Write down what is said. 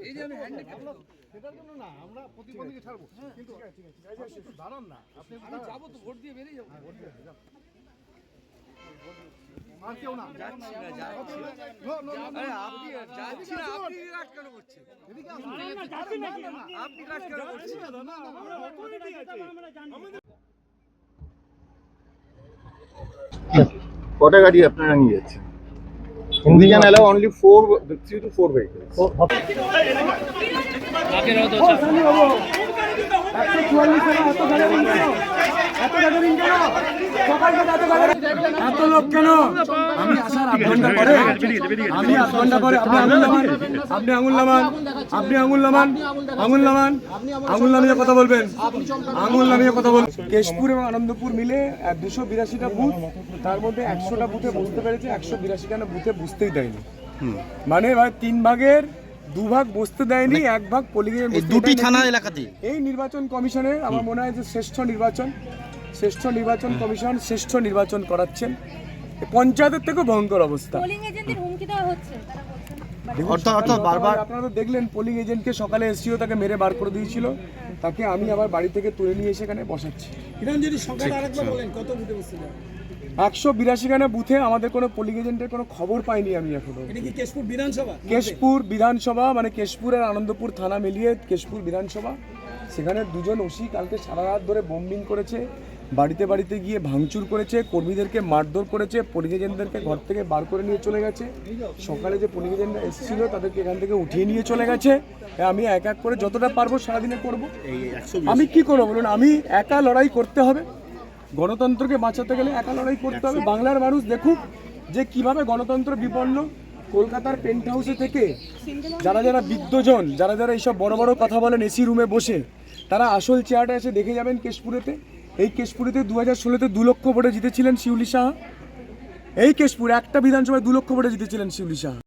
এই যে আমি সেটার জন্য না আমরা প্রতিবন্ধীকে ছাড়বো কিন্তু দাঁড়ান না আপনি। যাব তো ভোট দিয়ে বেরিয়ে যাব আর কেউ না যাচ্ছি না যাচ্ছি না। আরে আপনি যাচ্ছি না আপনি রাগ কেন করছেন এদিকে আপনি রাগ কেন করছেন কটা গাড়ি আপনারা নিয়ে যাচ্ছেন Hindi can allow only four three two four vehicles এত লোক কেন? আমি আসার আধ ঘণ্টা পরে আমি আধ ঘণ্টা পরে আপনি আঙুল নামান আপনি আঙুল নামান আপনি আঙুল নামান আঙুল নামান আঙুল নামিয়ে কথা বলবেন আঙুল নামিয়ে কথা বলবেন। কেশপুর এবং আনন্দপুর মিলে দুশো বিরাশিটা বুথ তার মধ্যে একশোটা বুথে বুঝতে পেরেছে একশো বিরাশিটা বুথে বুঝতেই দেয়নি। মানে ভাই তিন ভাগের দুভাগ বসতে দেয়নি এক ভাগ পোলিংয়ে দুটি থানা এলাকাতে এই নির্বাচন কমিশনের আমার মনে হয় যে শ্রেষ্ঠ নির্বাচন। শ্রেষ্ঠ নির্বাচন কমিশন শ্রেষ্ঠ নির্বাচন করাচ্ছেন। পঞ্চায়েতের থেকেও ভয়ঙ্কর অবস্থা। আপনারা তো দেখলেন পোলিং এজেন্টকে সকালে এসছিল তাকে মেরে বার করে দিয়েছিল। তাকে আমি আবার বাড়ি থেকে তুলে নিয়ে এসে এখানে বসাচ্ছি। একশো বিরাশি খানা বুথে আমাদের কোনো পোলিং এজেন্টের কোনো খবর পাইনি আমি এখনও। কেশপুর বিধানসভা? মানে কেশপুর আর আনন্দপুর থানা মিলিয়ে কেশপুর বিধানসভা। সেখানে দুজন ওসি কালকে সারা রাত ধরে বোম্বিং করেছে। বাড়িতে বাড়িতে গিয়ে ভাঙচুর করেছে কর্মীদেরকে মারধর করেছে পোলিং ঘর থেকে বার করে নিয়ে চলে গেছে। সকালে যে পোলিং এজেন্টরা এসেছিল তাদেরকে এখান থেকে উঠিয়ে নিয়ে চলে গেছে। আমি এক এক করে যতটা পারব সারাদিনে করব। আমি কি করব বলুন? আমি একা লড়াই করতে হবে। গণতন্ত্রকে বাঁচাতে গেলে একা লড়াই করতে হবে। বাংলার মানুষ দেখুক যে কীভাবে গণতন্ত্র বিপন্ন। কলকাতার পেন্ট হাউসে থেকে যারা যারা বিদ্যজন যারা যারা এইসব বড় বড় কথা বলেন এসি রুমে বসে তারা আসল চেয়ারটা এসে দেখে যাবেন কেশপুরেতে। এই কেশপুরেতে দু হাজার ষোলোতে দু লক্ষ ভোটে জিতেছিলেন শিউলি সাহা এই কেশপুর, একটা বিধানসভায় দু লক্ষ ভোটে জিতেছিলেন শিউলি সাহা